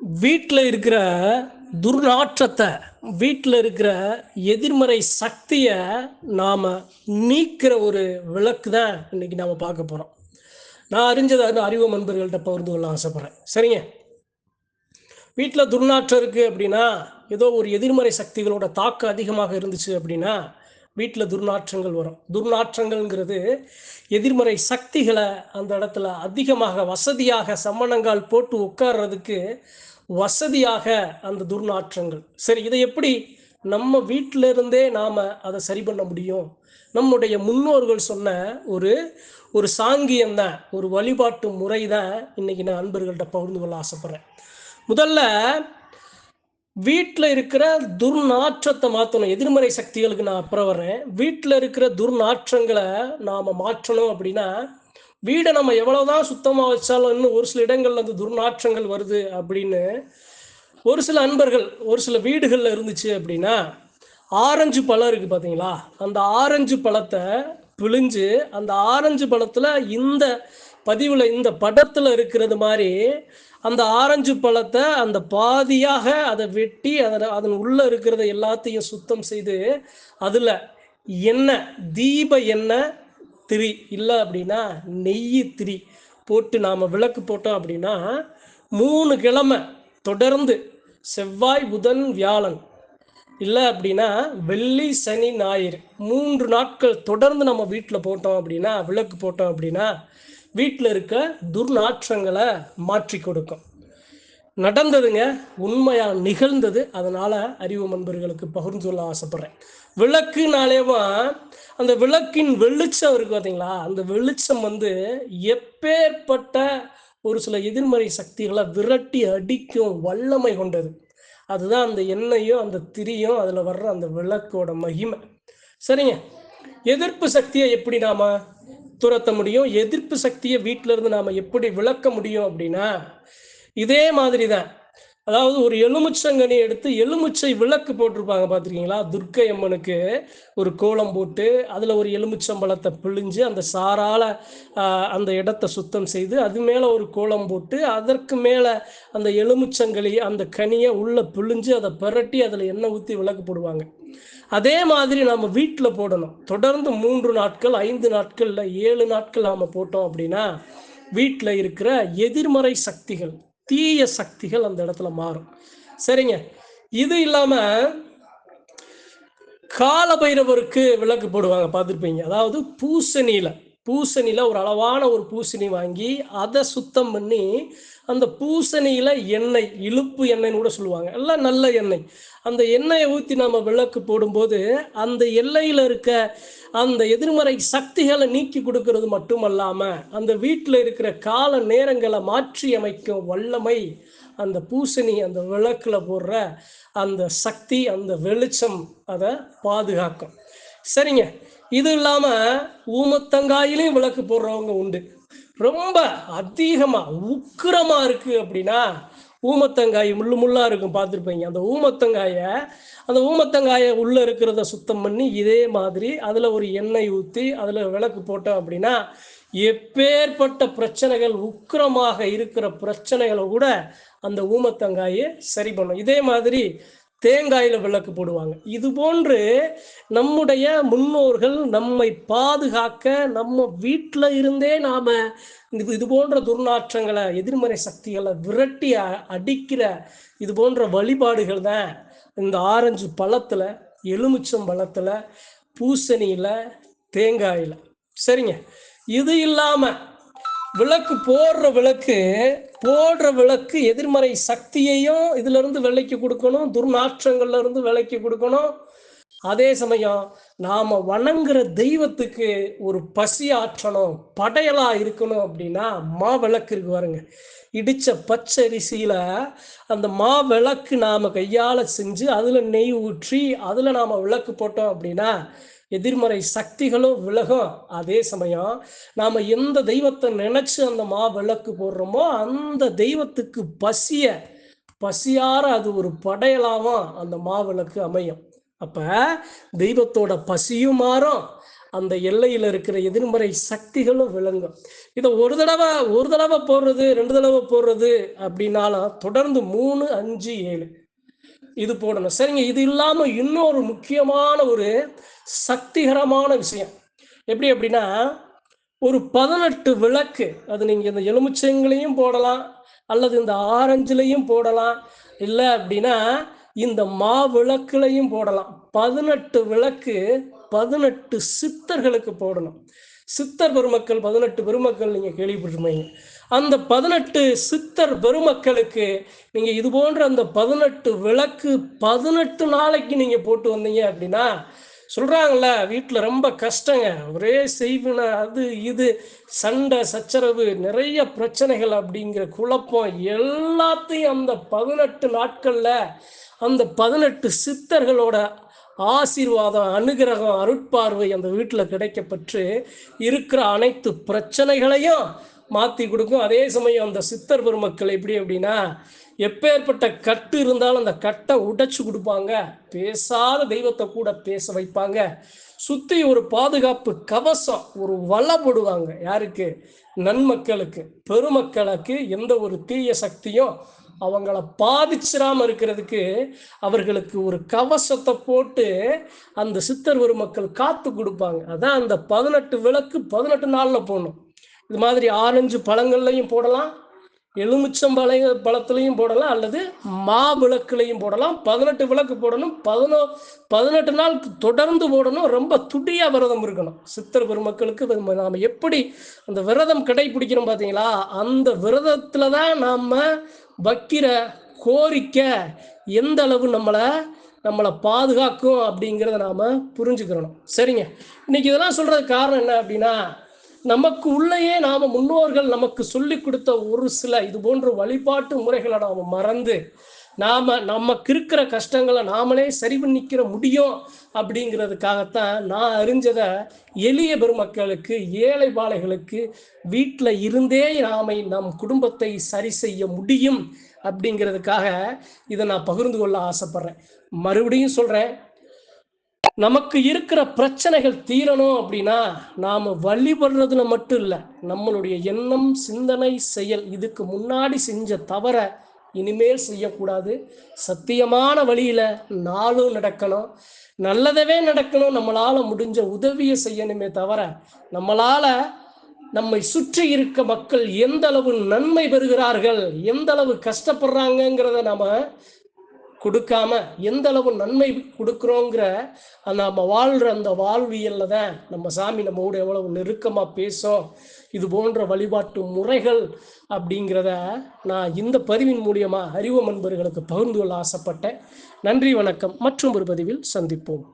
வீட்டில் இருக்கிற துர்நாற்றத்தை வீட்டில் இருக்கிற எதிர்மறை சக்தியை நாம் நீக்கிற ஒரு விளக்கு தான் இன்னைக்கு நாம் பார்க்க போகிறோம் நான் அறிஞ்சதை வந்து அறிவு நண்பர்கள்ட்ட பகிர்ந்து கொள்ள ஆசைப்பட்றேன். சரிங்க? வீட்டில் துர்நாற்றம் இருக்குது அப்படின்னா ஏதோ ஒரு எதிர்மறை சக்திகளோட தாக்கம் அதிகமாக இருந்துச்சு அப்படின்னா வீட்டில் துர்நாற்றங்கள் வரும். துர்நாற்றங்கள்ங்கிறது எதிர்மறை சக்திகளை அந்த இடத்துல அதிகமாக வசதியாக சம்மணங்கால் போட்டு உட்கார்றதுக்கு வசதியாக அந்த துர்நாற்றங்கள். சரி இதை எப்படி நம்ம வீட்டில இருந்தே நாம் அதை சரி பண்ண முடியும்? நம்முடைய முன்னோர்கள் சொன்ன ஒரு ஒரு சாங்கியம் தான் ஒரு வழிபாட்டு முறை தான் இன்னைக்கு நான் அன்பர்கள்ட்ட பகிர்ந்து கொள்ள ஆசைப்படுறேன். முதல்ல வீட்டில் இருக்கிற துர்நாற்றத்தை மாற்றணும் எதிர்மறை சக்திகளுக்கு நான் அப்புறம் வர்றேன். வீட்டில் இருக்கிற துர்நாற்றங்களை நாம் மாற்றணும் அப்படின்னா வீடை நம்ம எவ்வளோதான் சுத்தமாக வச்சாலும் இன்னும் ஒரு சில இடங்கள்ல அந்த துர்நாற்றங்கள் வருது அப்படின்னு ஒரு சில அன்பர்கள் ஒரு சில வீடுகளில் இருந்துச்சு அப்படின்னா ஆரஞ்சு பழம் இருக்குது பார்த்தீங்களா அந்த ஆரஞ்சு பழத்தை பிழிஞ்சு அந்த ஆரஞ்சு பழத்தில் இந்த பதிவில் இந்த படத்தில் இருக்கிறது மாதிரி அந்த ஆரஞ்சு பழத்தை அந்த பாதியாக அதை வெட்டி அதில் அதன் உள்ளே இருக்கிறத எல்லாத்தையும் சுத்தம் செய்து அதில் எண்ணெய் தீப எண்ணெய் திரி இல்லை அப்படின்னா நெய் திரி போட்டு நாம் விளக்கு போட்டோம் அப்படின்னா மூணு கிழமை தொடர்ந்து செவ்வாய் புதன் வியாழன் இல்லை அப்படின்னா வெள்ளி சனி ஞாயிறு மூன்று நாட்கள் தொடர்ந்து நம்ம வீட்டில் போட்டோம் அப்படின்னா விளக்கு போட்டோம் அப்படின்னா வீட்டில் இருக்க துர்நாற்றங்களை மாற்றி கொடுக்கும். நடந்ததுங்க உண்மையா நிகழ்ந்தது. அதனால அறிவு நண்பர்களுக்கு பகிர்ந்து சொல்ல ஆசைப்படுறேன். விளக்குனாலேவா அந்த விளக்கின் வெளிச்சம் இருக்கு பார்த்தீங்களா அந்த வெளிச்சம் வந்து எப்பேற்பட்ட ஒரு சில எதிர்மறை சக்திகளை விரட்டி அடிக்கும் வல்லமை கொண்டது. அதுதான் அந்த எண்ணெயும் அந்த திரியும் அதில் வர்ற அந்த விளக்கோட மகிமை. சரிங்க. எதிர்ப்பு சக்தியை எப்படி நாம துரத்த முடியும் எதிர்ப்பு சக்தியை வீட்டில இருந்து நாம எப்படி விளக்க முடியும் அப்படின்னா இதே மாதிரி தான் அதாவது ஒரு எலுமிச்சங்கனி எடுத்து எலுமிச்சை விளக்கு போட்டிருப்பாங்க பார்த்துருக்கீங்களா? துர்க்கை அம்மனுக்கு ஒரு கோலம் போட்டு அதில் ஒரு எலுமிச்சம்பழத்தை பிழிஞ்சு அந்த சாரால அந்த இடத்த சுத்தம் செய்து அது மேலே ஒரு கோலம் போட்டு அதற்கு மேலே அந்த எலுமிச்சங்களி அந்த கனியை உள்ளே பிழிஞ்சு அதை பிரட்டி அதில் எண்ணெய் ஊற்றி விளக்கு போடுவாங்க. அதே மாதிரி நம்ம வீட்டில் போடணும். தொடர்ந்து மூன்று நாட்கள் ஐந்து நாட்கள்ல ஏழு நாட்கள் நாம் போட்டோம் அப்படின்னா வீட்டில் இருக்கிற எதிர்மறை சக்திகள் தீய சக்திகள் அந்த இடத்துல மாறும். சரிங்க. இது இல்லாமல் காலபைரவருக்கு விளக்கு போடுவாங்க பார்த்துருப்பீங்க. அதாவது பூசணியில். பூசணியில் ஒரு அளவான ஒரு பூசணி வாங்கி அதை சுத்தம் பண்ணி அந்த பூசணியில் எண்ணெய் இழுப்பு எண்ணெய்னு கூட சொல்லுவாங்க. எல்லாம் நல்ல எண்ணெய். அந்த எண்ணெயை ஊற்றி நம்ம விளக்கு போடும்போது அந்த எல்லையில் இருக்க அந்த எதிர்மறை சக்திகளை நீக்கி கொடுக்கறது மட்டுமல்லாமல் அந்த வீட்டில் இருக்கிற கால நேரங்களை மாற்றி அமைக்கும் வல்லமை அந்த பூசணி அந்த விளக்குல போடுற அந்த சக்தி அந்த வெளிச்சம் அதை பாதுகாக்கும். சரிங்க. இது இல்லாமல் ஊமத்தங்காயிலையும் விளக்கு போடுறவங்க உண்டு. ரொம்ப அதிகமாக உக்கிரமாக இருக்குது அப்படின்னா ஊமத்தங்காய் முள்ளு முள்ளாக இருக்கும் பார்த்துருப்பீங்க. அந்த ஊமத்தங்காயை அந்த ஊமத்தங்காயை உள்ளே இருக்கிறத சுத்தம் பண்ணி இதே மாதிரி அதில் ஒரு எண்ணெய் ஊற்றி அதில் விளக்கு போட்டோம் அப்படின்னா எப்பேற்பட்ட பிரச்சனைகள் உக்கிரமாக இருக்கிற பிரச்சனைகளை கூட அந்த ஊமத்தங்காயை சரி பண்ணும். இதே மாதிரி தேங்காயில் விளக்கு போடுவாங்க. இது போன்று நம்முடைய முன்னோர்கள் நம்மை பாதுகாக்க நம்ம வீட்டில் இருந்தே நாம் இது இது போன்ற துர்நாற்றங்களை எதிர்மறை சக்திகளை விரட்டி அடிக்கிற இது போன்ற வழிபாடுகள் தான் இந்த ஆரஞ்சு பழத்தில் எலுமிச்சம் பழத்தில் பூசணியில் தேங்காயில். சரிங்க. இது இல்லாமல் விளக்கு போடுற விளக்கு போடுற விளக்கு எதிர்மறை சக்தியையும் இதுல இருந்து விலைக்கு கொடுக்கணும் துர்நாற்றங்கள்ல இருந்து விலைக்கு கொடுக்கணும். அதே சமயம் நாம வணங்குற தெய்வத்துக்கு ஒரு பசி ஆற்றணும் படையலா இருக்கணும் அப்படின்னா மா விளக்கு இருக்கு பாருங்க. இடிச்ச பச்சரிசியில அந்த மா விளக்கு நாம கையால செஞ்சு அதுல நெய் ஊற்றி அதுல நாம விளக்கு போட்டோம் அப்படின்னா எதிர்மறை சக்திகளும் விலகும் அதே சமயம் நாம் எந்த தெய்வத்தை நினைச்சு அந்த மா விளக்கு போடுறோமோ அந்த தெய்வத்துக்கு பசிய பசியார அது ஒரு படையலாகவும் அந்த மாவிளக்கு அமையும். அப்ப தெய்வத்தோட பசியும் மாறும் அந்த எல்லையில் இருக்கிற எதிர்மறை சக்திகளும் விளங்கும். இதை ஒரு தடவை ஒரு தடவை போடுறது ரெண்டு தடவை போடுறது அப்படின்னாலும் தொடர்ந்து மூணு அஞ்சு ஏழு. இது போடணும். சரிங்க இது இல்லாமல் இன்னொரு முக்கியமான ஒரு சக்திகரமான விஷயம். எப்படி அப்படின்னா ஒரு பதினெட்டு விளக்கு அது நீங்கள் இந்த எலுமிச்சங்களையும் போடலாம் அல்லது இந்த ஆரஞ்சுலையும் போடலாம். இல்லை அப்படின்னா இந்த மா விளக்குலையும் போடலாம். பதினெட்டு விளக்கு பதினெட்டு சித்தர்களுக்கு போடணும். சித்தர் பெருமக்கள் பதினெட்டு பெருமக்கள் நீங்கள் கேள்விப்பட்டிருப்பீங்க. அந்த பதினெட்டு சித்தர் பெருமக்களுக்கு நீங்கள் இது போன்ற அந்த பதினெட்டு விளக்கு பதினெட்டு நாளைக்கு நீங்கள் போட்டு வந்தீங்க அப்படின்னா சொல்கிறாங்கல்ல வீட்டில் ரொம்ப கஷ்டங்க. ஒரே செய்வின அது இது சண்டை சச்சரவு நிறைய பிரச்சனைகள் அப்படிங்கிற குழப்பம் எல்லாத்தையும் அந்த பதினெட்டு நாட்களில் அந்த பதினெட்டு சித்தர்களோட ஆசீர்வாதம் அனுகிரகம் அருட்பார்வை அந்த வீட்டில் கிடைக்கப்பெற்று இருக்கிற அனைத்து பிரச்சனைகளையும் மாற்றி கொடுக்கும். அதே சமயம் அந்த சித்தர் பெருமக்கள் எப்படி அப்படின்னா எப்பேற்பட்ட கட்டு இருந்தாலும் அந்த கட்டை உடைச்சு கொடுப்பாங்க. பேசாத தெய்வத்தை கூட பேச வைப்பாங்க. சுற்றி ஒரு பாதுகாப்பு கவசம் ஒரு வலை போடுவாங்க யாருக்கு? நன்மக்களுக்கு. பெருமக்களுக்கு எந்த ஒரு தீய சக்தியும் அவங்கள பாதிச்சிடாம இருக்கிறதுக்கு அவர்களுக்கு ஒரு கவசத்தை போட்டு அந்த சித்தர் பெருமக்கள் காத்து கொடுப்பாங்க. அதான் அந்த பதினெட்டு விளக்கு பதினெட்டு நாளில் போடணும். இது மாதிரி ஆரஞ்சு பழங்கள்லையும் போடலாம் எலுமிச்சம் பழைய பழத்துலையும் போடலாம் அல்லது மா விளக்குலையும் போடலாம். பதினெட்டு விளக்கு போடணும். பதினோ பதினெட்டு நாள் தொடர்ந்து போடணும். ரொம்ப துடியாக விரதம் இருக்கணும். சித்தர் பெருமக்களுக்கு நாம் எப்படி அந்த விரதம் கடைபிடிக்கிறோம் பார்த்தீங்களா? அந்த விரதத்தில் தான் நாம் வைக்கிற கோரிக்கை எந்த அளவு நம்மளை நம்மளை பாதுகாக்கும் அப்படிங்கிறத நாம் புரிஞ்சுக்கிறணும். சரிங்க. இன்னைக்கு இதெல்லாம் சொல்கிறதுக்கு காரணம் என்ன அப்படின்னா நமக்கு உள்ளேயே நாம் முன்னோர்கள் நமக்கு சொல்லி கொடுத்த ஒரு சில இது போன்ற வழிபாட்டு முறைகளை நாம மறந்து நாம நமக்கு இருக்கிற கஷ்டங்களை நாமளே சரி பண்ணிக்கிற முடியும் அப்படிங்கிறதுக்காகத்தான் நான் அறிஞ்சதை எளிய பெருமக்களுக்கு ஏழை பாலைகளுக்கு வீட்டில் இருந்தே நாமை நம் குடும்பத்தை சரி செய்ய முடியும் அப்படிங்கிறதுக்காக இதை நான் பகிர்ந்து கொள்ள ஆசைப்படுறேன். மறுபடியும் சொல்கிறேன் நமக்கு இருக்கிற பிரச்சனைகள் தீரணும் அப்படின்னா நாம் வழிபடுறதுல மட்டும் இல்லை நம்மளுடைய எண்ணம் சிந்தனை செயல் இதுக்கு முன்னாடி செஞ்ச தவற இனிமேல் செய்யக்கூடாது. சத்தியமான வழியில் நாளும் நடக்கணும். நல்லதவே நடக்கணும். நம்மளால் முடிஞ்ச உதவியை செய்யணுமே தவிர நம்மளால் நம்மை சுற்றி இருக்க மக்கள் எந்த அளவு நன்மை பெறுகிறார்கள் எந்த அளவு கஷ்டப்படுறாங்கங்கிறத நம்ம கொடுக்காம எந்த அளவு நன்மை கொடுக்குறோங்கிற நாம் வாழ்கிற அந்த வாழ்வியலில் தான் நம்ம சாமி நம்மோட எவ்வளவு நெருக்கமாக பேசும். இது போன்ற வழிபாட்டு முறைகள் அப்படிங்கிறத நான் இந்த பதிவின் மூலியமாக அறிவு நண்பர்களுக்கு பகிர்ந்து கொள்ள ஆசைப்பட்டேன். நன்றி வணக்கம். மற்றும் ஒரு பதிவில் சந்திப்போம்.